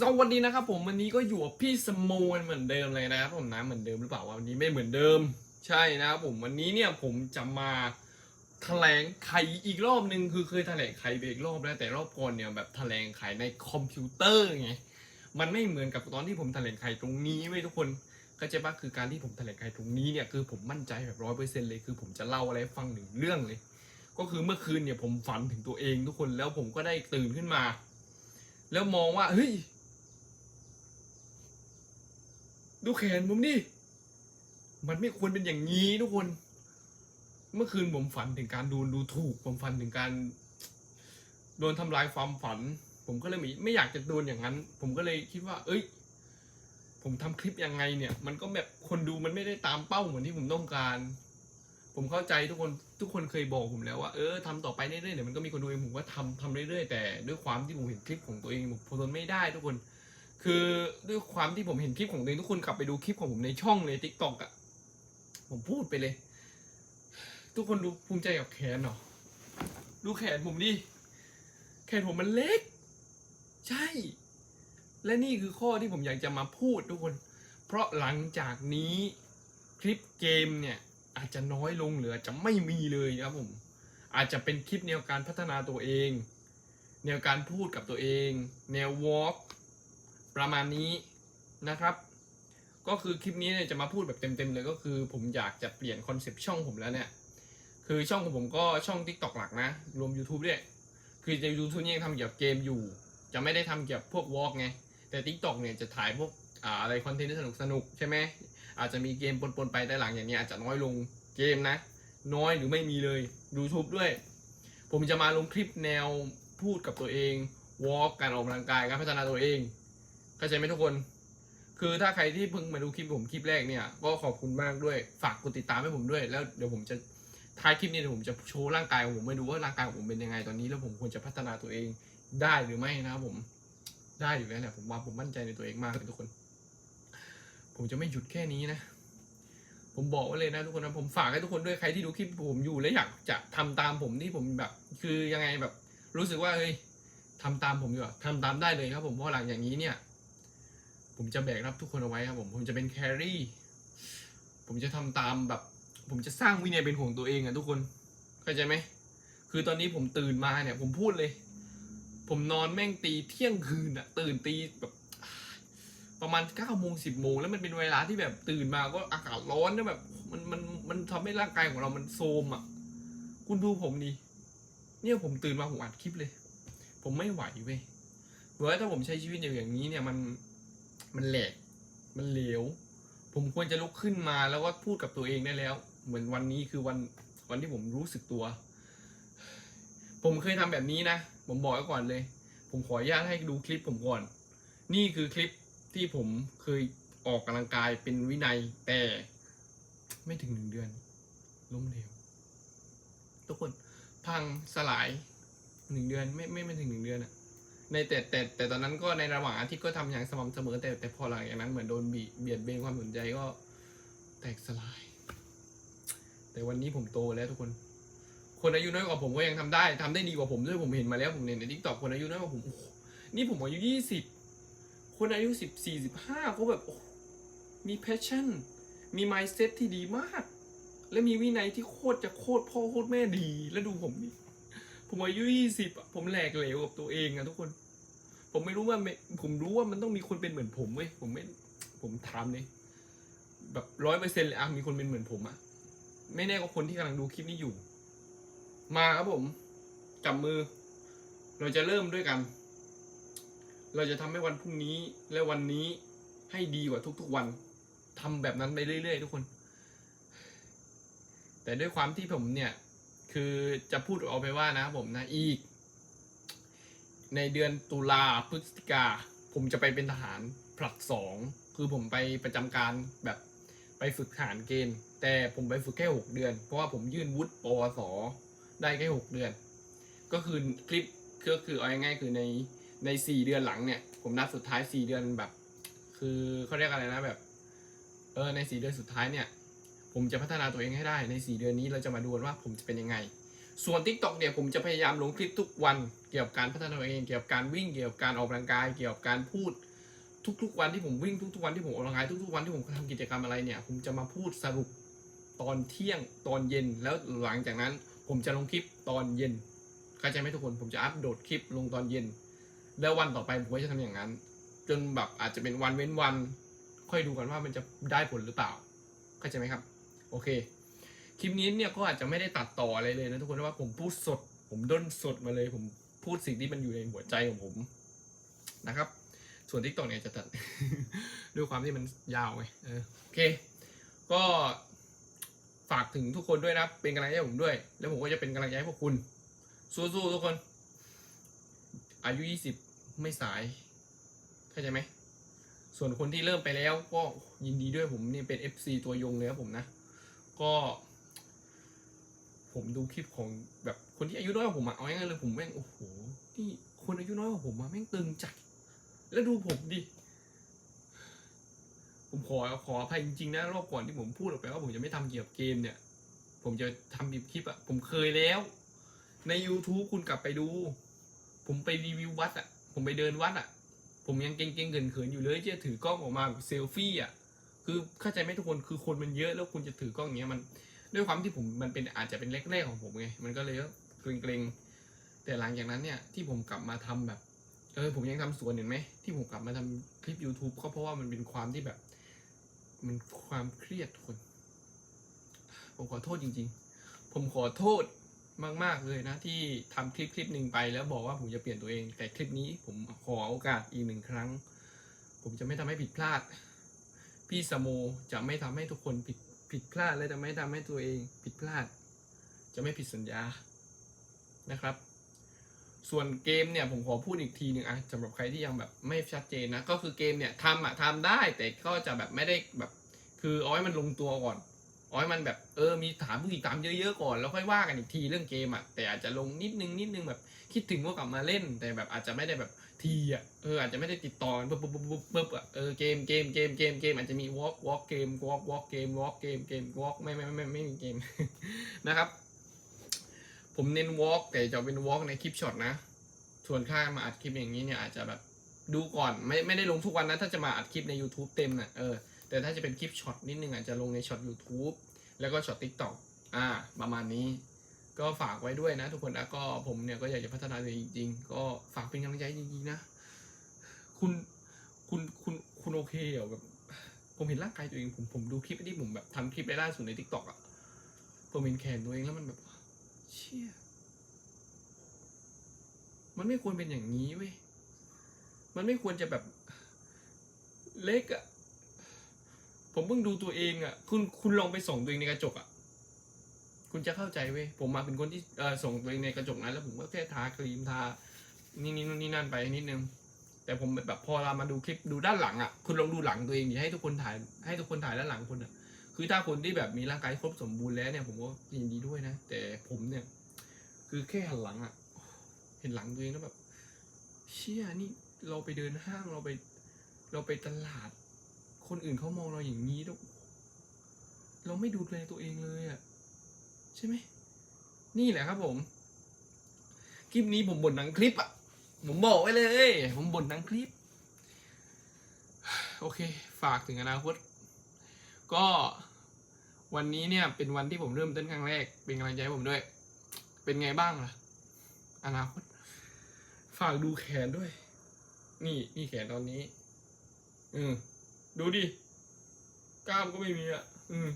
สวัสดีนะครับผมวันนี้ก็อยู่กับพี่สโมนเหมือนเดิมเลยนะครับผมนะเหมือนเดิมหรือเปล่าวันนี้ไม่เหมือนเดิม ใช่นะครับผมวันนี้เนี่ยผมจะมาแถลงไขอีกรอบหนึ่งคือเคยแถลงไขไปอีกรอบแล้วแต่รอบก่อนเนี่ยแบบแถลงไขในคอมพิวเตอร์ไงมันไม่เหมือนกับตอนที่ผมแถลงไขตรงนี้ไว้ยทุกคนก็จะว่าคือการที่ผมแถลงไขตรงนี้เนี่ยคือผมมั่นใจแบบร้อยเปอร์เซ็นต์เลยคือผมจะเล่าอะไรฟังหนึ่งเรื่องเลย ก็คือเมื่อคืนเนี่ยผมฝันถึงตัวเองทุกคนแล้วผมก็ได้ตื่นขึ้นมา แล้วมองว่าเฮ้ย ดูแขนผมดิมันไม่ควรเป็นอย่างนี้ทุกคน เมื่อคืนผมฝันถึงการโดนดูถูก ผมฝันถึงการโดนทำลายความฝัน ผมก็เลยไม่ไม่อยากจะโดนอย่างนั้น ผมก็เลยคิดว่า เอ้ย ผมทำคลิปยังไงเนี่ย มันก็แบบคนดูมันไม่ได้ตามเป้าเหมือนที่ผมต้องการ ผมเข้าใจทุกคนทุกคนเคยบอกผมแล้วว่าเออทำต่อไปเรื่อยๆเดี๋ยวมันก็มีคนดูเองผมก็ทำทำเรื่อยๆแต่ด้วยความที่ผมเห็นคลิปของตัวเองผมทนไม่ได้ทุกคน คือด้วยความที่ผมเห็นคลิปของตัวเองทุกคนกลับไปดูคลิปของผมในช่องเลยทิกตอกอะผมพูดไปเลย ทุกคนดูภูมิใจกับแขนเหรอดูแขนผมดิ แขนผมมันเล็ก ใช่ และนี่คือข้อที่ผมอยากจะมาพูดทุกคน เพราะหลังจากนี้คลิปเกมเนี่ย อาจจะน้อยลงเหลือจะไม่มีเลยครับผม อาจจะเป็นคลิปแนวการพัฒนาตัวเอง แนวการพูดกับตัวเอง แนววอล์ก ประมาณนี้นะครับ ก็คือคลิปนี้เนี่ยจะมาพูดแบบเต็มๆเลยก็คือ ผมอยากจะเปลี่ยนคอนเซปต์ช่องผมแล้วเนี่ยคือช่องของผมก็ช่อง Tik t o k หลักนะ รวม YouTube ด้วย คือใน YouTube นี่ยังทำเกี่ยวกับเกมอยู่ จะไม่ได้ทำเกี่ยวกับพวกวอล์กไง แต่ Tik t o k เนี่ยจะถ่ายพวกออะไรคอนเทนต์ที่สนุกสนุกๆใช่ไหมอาจจะมีเกมปนๆไปแต่หลังอย่างนี้อาจจะน้อยลงเกมนะ น้อยหรือไม่มีเลย YouTube ด้วย ผมจะมาลงคลิปแนวพูดกับตัวเองวอล์กการออกกำลังกายการพัฒนาตัวเอง เข้าใจไหมทุกคน คือถ้าใครที่เพิ่งมาดูคลิปผมคลิปแรกเนี่ยก็ขอบคุณมากด้วยฝากกดติดตามให้ผมด้วย แล้วเดี๋ยวผมจะท้ายคลิปนี้เดี๋ยวผมจะโชว์ร่างกายของผมไปดูว่าร่างกายของผมเป็นยังไงตอนนี้แล้วผมควรจะพัฒนาตัวเองได้หรือไม่นะผมได้อยู่แล้วแหละผมว่าผมมั่นใจในตัวเองมากเลยทุกคน ผมจะไม่หยุดแค่นี้นะ ผมบอกไว้เลยนะทุกคนนะผมฝากให้ทุกคนด้วยใครที่ดูคลิปผมอยู่และอยากจะทำตามผมที่ผมแบบ คือยังไงแบบ รู้สึกว่าเฮ้ยทำตามผมอยู่ทำตามได้เลยครับผมเพราะหลังอย่างนี้เนี่ย ผมจะแบกรับทุกคนเอาไว้ครับผม ผมจะเป็นแครี่ ผมจะทำตามแบบ ผมจะสร้างวินัยเป็นของตัวเองอะทุกคน เข้าใจไหม คือตอนนี้ผมตื่นมาเนี่ย ผมพูดเลย ผมนอนแม่งตีเที่ยงคืนอะตื่นตีแบบประมาณเก้าโมงสิบโมงแล้วมันเป็นเวลาที่แบบตื่นมาก็อากาศร้อนแล้วแบบ มันมันมันทำให้ร่างกายของเรามันโทรมอะ คุณดูผมดิเนี่ยผมตื่นมาผมอัดคลิปเลย ผมไม่ไหวเว้ยเพราะว่าถ้าผมใช้ชีวิตอยู่อย่างนี้เนี่ยมัน มันแหลก มันเหลว ผมควรจะลุกขึ้นมาแล้วก็พูดกับตัวเองได้แล้ว เหมือนวันนี้คือวันวันที่ผมรู้สึกตัว ผมเคยทำแบบนี้นะ ผมบอกไว้ก่อนเลย ผมขออนุญาตให้ดูคลิปผมก่อน นี่คือคลิปที่ผมเคยออกกำลังกายเป็นวินัยแต่ไม่ถึงหนึ่งเดือน ล้มเหลวทุกคนพังสลายหนึ่งเดือนไม่ไม่ไม่ถึงหนึ่งเดือนอะ ในแต่แต่แต่ตอนนั้นก็ในระหว่างอาทิตย์ก็ทำอย่างสม่ำเสมอแต่แต่พอหลังจากนั้นเหมือนโดนบีเบียดเบนความสนใจก็แตกสลาย แต่วันนี้ผมโตแล้วทุกคน คนอายุน้อยกว่าผมก็ยังทำได้ทำได้ดีกว่าผมด้วยผมเห็นมาแล้วผมเห็นในทิกตอกคนอายุน้อยกว่าผมนี่ผมอายุยี่สิบคนอายุสิบสี่สิบห้าเขาแบบมีแพชชั่น มี mindset ที่ดีมาก และมีวินัยที่โคตรจะโคตรพ่อโคตรแม่ดี แล้วดูผมนี่ผมอายุยี่สิบผมแหลกเหลวกับตัวเองอะทุกคน ผมไม่รู้ว่าไม่ผมรู้ว่ามันต้องมีคนเป็นเหมือนผมเว้ยผมไม่ผมถามเลยแบบร้อยเปอร์เซ็นต์เลยอะมีคนเป็นเหมือนผมอะไม่แน่ก็คนที่กำลังดูคลิปนี้อยู่ มาครับผมจับมือ เราจะเริ่มด้วยกัน เราจะทำให้วันพรุ่งนี้และวันนี้ให้ดีกว่าทุกๆวันทำแบบนั้นไปเรื่อยๆทุกคน แต่ด้วยความที่ผมเนี่ย คือจะพูดออกไปว่านะครับผมนะอีก ในเดือนตุลาพฤศจิกา ผมจะไปเป็นทหารผลัดสองคือผมไปประจำการแบบไปฝึกทหารเกณฑ์ แต่ผมไปฝึกแค่หกเดือน เพราะว่าผมยื่นวุฒิปวส ได้แค่หกเดือน ก็คือคลิปก็คือเอาง่ายๆคือในในสี่เดือนหลังเนี่ย ผมนัดสุดท้ายสี่เดือนแบบ คือเขาเรียกอะไรนะแบบเออในสี่เดือนสุดท้ายเนี่ย ผมจะพัฒนาตัวเองให้ได้ในสี่เดือนนี้เราจะมาดูกันว่าผมจะเป็นยังไง ส่วน Tik t o อกเนี่ยผมจะพยายามลงคลิปทุกวันเกี่ยวกับการพัฒนาตัวเองเกี่ยวกับการวิ่งเกี่ยวกับการออกกำลังกายเกี่ยวกับการพูด ทุกๆวันที่ผมวิ่งทุกๆวันที่ผมออกกำลังกายทุกๆวันที่ผมทำกิจกรรมอะไรเนี่ย ผมจะมาพูดสรุปตอนเที่ยงตอนเย็นแล้วหลังจากนั้น ผมจะลงคลิปตอนเย็นเข้าใจไหมทุกคนผมจะอัปโหลดคลิปลงตอนเย็น แล้ววันต่อไปผมก็จะทำอย่างนั้น จนแบบอาจจะเป็นวันเว้นวัน ค่อยดูกันว่ามันจะได้ผลหรือเปล่าเข้าใจไหมครับ โอเค คลิปนี้เนี่ยก็อาจจะไม่ได้ตัดต่ออะไรเลยนะทุกคนเพราะว่าผมพูดสด ผมด้นสดมาเลย ผมพูดสิ่งที่มันอยู่ในหัวใจของผมนะครับ ส่วนทิกตอกเนี่ยจะตัดด้วยความที่มันยาวไงโอเค ก็ฝากถึงทุกคนด้วยนะเป็นกำลังใจให้ผมด้วย แล้วผมก็จะเป็นกำลังใจให้พวกคุณสู้ๆทุกคน อายุยี่สิบไม่สายเข้าใจไหมส่วนคนที่เริ่มไปแล้วก็ยินดีด้วยผมนี่เป็น FC ตัวยงเลยครับผมนะ ก็ ผมดูคลิปของแบบคนที่อายุน้อยกว่าผมอะเอาง่ายๆเลยผมแม่งโอ้โหนี่คนอายุน้อยกว่าผมอะแม่งตึงจัดแล้วดูผมดิผมขอขออภัยจริงๆนะรอบก่อนที่ผมพูดออกไปว่าผมจะไม่ทำเกี่ยวกับเกมเนี่ย ผมจะทำคลิปอะผมเคยแล้ว ใน YouTube คุณกลับไปดู ผมไปรีวิววัดอะผมไปเดินวัดอะผมยังเก่งๆเขินๆอยู่เลยที่จะถือกล้องออกมาแบบเซลฟี่อะคือเข้าใจไหมทุกคนคือคนมันเยอะแล้วคุณจะถือกล้องอย่างเงี้ยมัน ด้วยความที่ผมมันเป็นอาจจะเป็นแรกๆของผมไงมันก็เลยเกรงๆแต่หลังจากนั้นเนี่ยที่ผมกลับมาทำแบบเออผมยังทำสวนเห็นไหมที่ผมกลับมาทำคลิป YouTube ก็เพราะว่ามันเป็นความที่แบบ มันความเครียดคน ผมขอโทษจริง ๆ ผมขอโทษมาก ๆ เลยนะที่ทำคลิปคลิปหนึ่งไปแล้วบอกว่าผมจะเปลี่ยนตัวเอง แต่คลิปนี้ผมขอโอกาสอีกหนึ่งครั้ง ผมจะไม่ทำให้ผิดพลาด พี่สโมจะไม่ทำให้ทุกคนผิด ผิดพลาดและจะไม่ทำให้ตัวเองผิดพลาด จะไม่ผิดสัญญานะครับ ส่วนเกมเนี่ยผมขอพูดอีกทีหนึ่งอะสำหรับใครที่ยังแบบไม่ชัดเจนนะก็คือเกมเนี่ยทำอะทำได้แต่ก็จะแบบไม่ได้แบบ คือเอาให้มันลงตัวก่อน เอาให้มันแบบเออมีถามผู้ติดตามเยอะๆก่อนแล้วค่อยว่ากันอีกทีเรื่องเกมอะแต่อาจจะลงนิดนึงนิดนึงแบบคิดถึงก็กลับมาเล่น แต่แบบอาจจะไม่ได้แบบทีอะเอออาจจะไม่ได้ติดต่อกันปุ๊บปุ๊บปุ๊บปุ๊บอะเออเกมเกมเกมเกมเกมอาจจะมี walk walk เกม walk walk เกม walk เกมเกม walk ไม่ไม่ไม่ไม่ไม่มีเกมนะครับ ผมเน้น walk แต่จะเป็น walk ในคลิปช็อตนะส่วนค่ามาอัดคลิปอย่างนี้เนี่ยอาจจะแบบดูก่อนไม่ไม่ได้ลงทุกวันนะถ้าจะมาอัดคลิปใน YouTube เต็มน่ะเออ แต่ถ้าจะเป็นคลิปช็อตนิดนึงอาจจะลงในช็อต YouTube แล้วก็ช็อต TikTok อ่า ประมาณนี้ ก็ฝากไว้ด้วยนะ ทุกคนแล้วก็ผมเนี่ยก็อยากจะพัฒนาตัวเองจริงๆ ก็ฝากเป็นกำลังใจจริงๆนะ คุณคุณคุณคุณโอเคเหรอแบบผมเห็นร่างกายตัวเองผมผมดูคลิปที่ผมแบบทำคลิปไล่าสุดในทิกตอกอะผมเห็นแขนตัวเองแล้วมันแบบ เชี่ย มันไม่ควรเป็นอย่างนี้เว้ย มันไม่ควรจะแบบเล็กอะ ผมเพิ่งดูตัวเองอะคุณคุณลองไปส่องตัวเองในกระจกอะคุณจะเข้าใจเว้ยผมมาเป็นคนที่เออส่งตัวเองในกระจกนั้นแล้วผมก็แค่ทาครีมทา นี่นี่นู่นนี่นั่นไปนิดนึง แต่ผมแบบพอเรามาดูคลิปดูด้านหลังอะคุณลองดูหลังตัวเองดิให้ทุกคนถ่ายให้ทุกคนถ่ายด้านหลังคุณอะคือถ้าคนที่แบบมีร่างกายครบสมบูรณ์แล้วเนี่ยผมก็ยินดีด้วยนะ แต่ผมเนี่ย คือแค่หันหลังอะเห็นหลังตัวเองแล้วแบบ เชี่ยนี่เราไปเดินห้างเราไป เราไปตลาด คนอื่นเขามองเราอย่างนี้เราไม่ดูแลตัวเองเลยอะ ใช่ไหม นี่แหละครับผม คลิปนี้ผมบ่นทั้งคลิปอะ ผมบอกไว้เลย ผมบ่นทั้งคลิป โอเค ฝากถึงอนาคต ก็วันนี้เนี่ยเป็นวันที่ผมเริ่มต้นครั้งแรก เป็นกำลังใจให้ผมด้วย เป็นไงบ้างล่ะ อนาคต ฝากดูแขนด้วย นี่นี่แขนตอนนี้ อืม ดูดิ กล้ามก็ไม่มีอะ อืม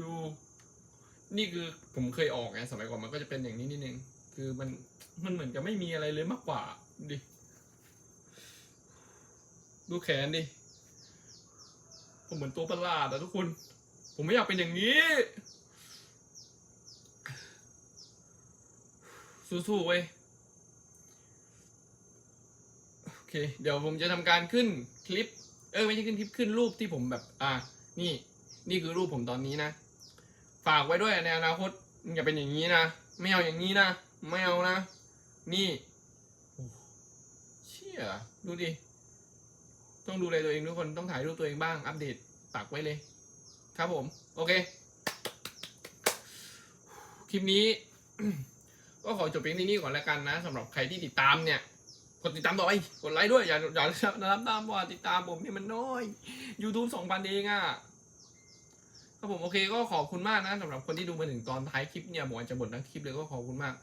ดู นี่คือผมเคยออกไงสมัยก่อนมันก็จะเป็นอย่างนี้นิดนึง คือมันมันเหมือนกับไม่มีอะไรเลยมากกว่าดูดิ ดูแขนดิ ผมเหมือนตัวประหลาดอะทุกคน ผมไม่อยากเป็นอย่างนี้ สู้ๆเว้ย โอ เคเดี๋ยวผมจะทำการขึ้นคลิป เออไม่ใช่ขึ้นคลิปขึ้นรูปที่ผมแบบ อะนี่ นี่คือรูปผมตอนนี้นะ ฝากไว้ด้วยในอนาคตมึงอย่าเป็นอย่างนี้นะ ไม่เอาอย่างนี้นะ ไม่เอานะ นี่เชี่ยดูดิ ต้องดูแลตัวเองทุกคนต้องถ่ายรูปตัวเองบ้าง อัปเดตตักไว้เลย ครับผม โอเค คลิปนี้ ก็ขอจบเพียงที่นี่ก่อนแล้วกันนะสำหรับใครที่ติดตามเนี่ย กดติดตามต่อไป กดไลค์ด้วย อย่าอย่านะครับตามว่าติดตามผมเนี่ยมันน้อย YouTube สองพันเองอะ่ะครับผมโอเคก็ขอบคุณมากนะสำหรับคนที่ดูมาถึงตอนท้ายคลิปเนี่ยผมอาจจะบ่นทั้งคลิปเลยก็ขอบคุณมาก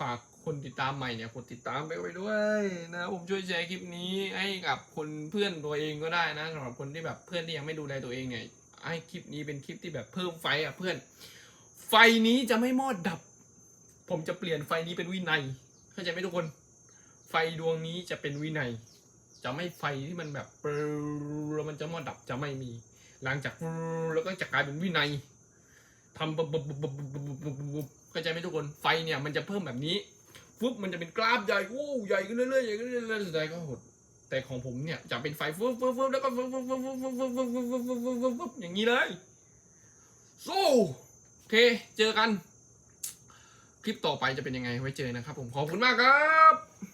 ฝากคนติดตามใหม่เนี่ยกดติดตามไปไว้ด้วยนะผมช่วยแชร์คลิปนี้ให้กับคนเพื่อนตัวเองก็ได้นะสำหรับคนที่แบบเพื่อนที่ยังไม่ดูแลตัวเองเนี่ยให้คลิปนี้เป็นคลิปที่แบบเพิ่มไฟอะเพื่อน ไฟนี้จะไม่มอดดับ ผมจะเปลี่ยนไฟนี้เป็นวินัยเข้าใจไหมทุกคน ไฟดวงนี้จะเป็นวินัย จะไม่ไฟที่มันแบบแล้วมันจะมอดดับจะไม่มี หลังจากแล้วก็จะกลายเป็นวินัยทำบบบบบบบบเข้าใจไหมทุกคนไฟเนี่ยมันจะเพิ่มแบบนี้ฟึบมันจะเป็นกราฟใหญ่โอ้ใหญ่ขึ้นเรื่อยๆใหญ่ขึ้นเรื่อยๆสุดท้ายก็หดแต่ของผมเนี่ยจะเป็นไฟฟึบฟึบฟึบแล้วก็ฟึบฟึบฟึบฟึบฟึบฟึบฟึบฟึบฟึบฟึบฟึบฟึบฟึบอย่างนี้เลยสู้โอเคเจอกัน คลิปต่อไปจะเป็นยังไงไว้เจอนะครับผมขอบคุณมากครับ